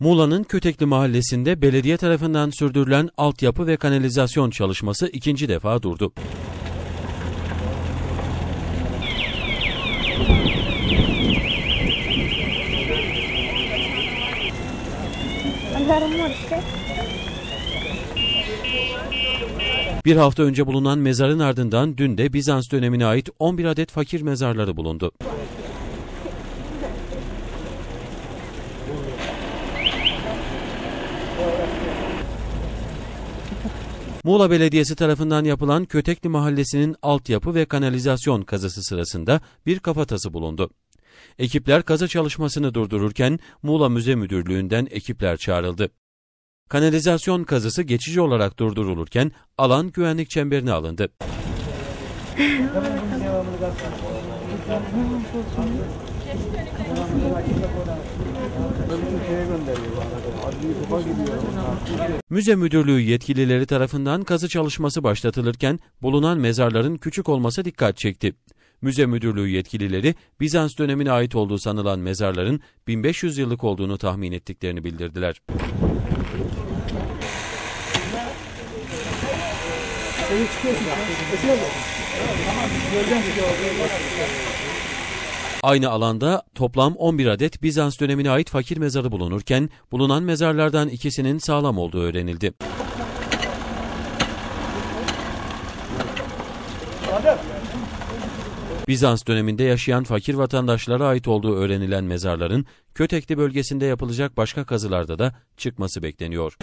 Muğla'nın Kötekli mahallesinde belediye tarafından sürdürülen altyapı ve kanalizasyon çalışması ikinci defa durdu. Bir hafta önce bulunan mezarın ardından dün de Bizans dönemine ait 11 adet fakir mezarları bulundu. Muğla Belediyesi tarafından yapılan Kötekli Mahallesi'nin altyapı ve kanalizasyon kazısı sırasında bir kafatası bulundu. Ekipler kazı çalışmasını durdururken Muğla Müze Müdürlüğü'nden ekipler çağrıldı. Kanalizasyon kazısı geçici olarak durdurulurken alan güvenlik çemberine alındı. Müze Müdürlüğü yetkilileri tarafından kazı çalışması başlatılırken bulunan mezarların küçük olması dikkat çekti. Müze Müdürlüğü yetkilileri Bizans dönemine ait olduğu sanılan mezarların 1500 yıllık olduğunu tahmin ettiklerini bildirdiler. Aynı alanda toplam 11 adet Bizans dönemine ait fakir mezarı bulunurken bulunan mezarlardan ikisinin sağlam olduğu öğrenildi. Bizans döneminde yaşayan fakir vatandaşlara ait olduğu öğrenilen mezarların Kötekli bölgesinde yapılacak başka kazılarda da çıkması bekleniyor.